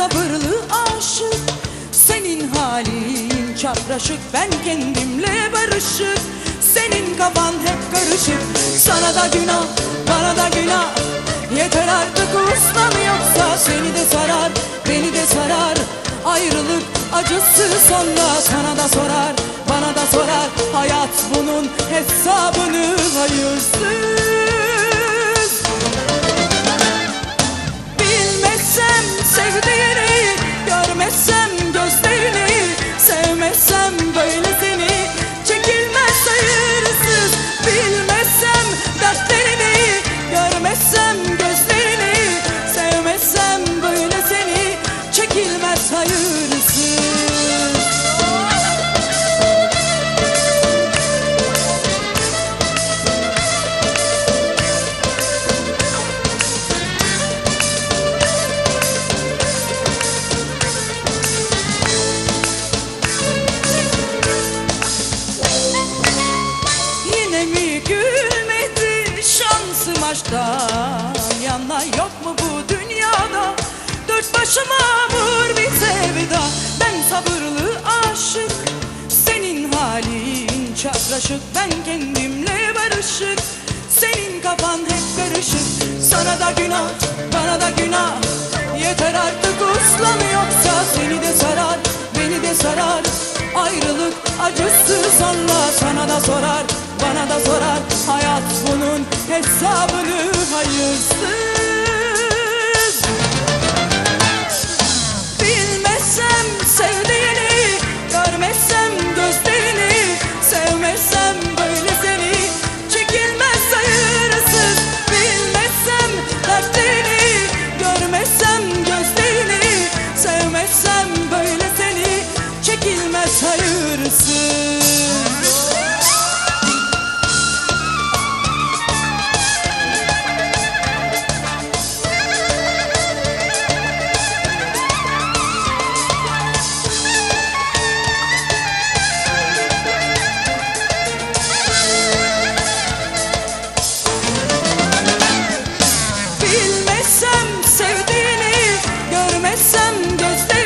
sabırlı aşık. Senin halin çapraşık ben kendimle barışık. Senin kafan hep karışık. Sana da günah bana da günah. Yeter artık ustam yoksa Seni de sarar beni de sarar. Ayrılık acısı sonda Sana da sorar bana da sorar. Hayat bunun hesabını hayırsız. Hayırsız Yine mi gülmedi şansım aşktan Yana yok mu bu dünyada? Dört başıma çapraşık Ben kendimle barışık. Senin kafan hep karışık. Sana da günah bana da günah. Yeter artık uslan yoksa Seni de sarar beni de sarar. Ayrılık acısı sonra sana da sorar bana da sorar. Hayat bunun hesabını hayırsız Bilmesem sevdiğini Görmesem gözlerini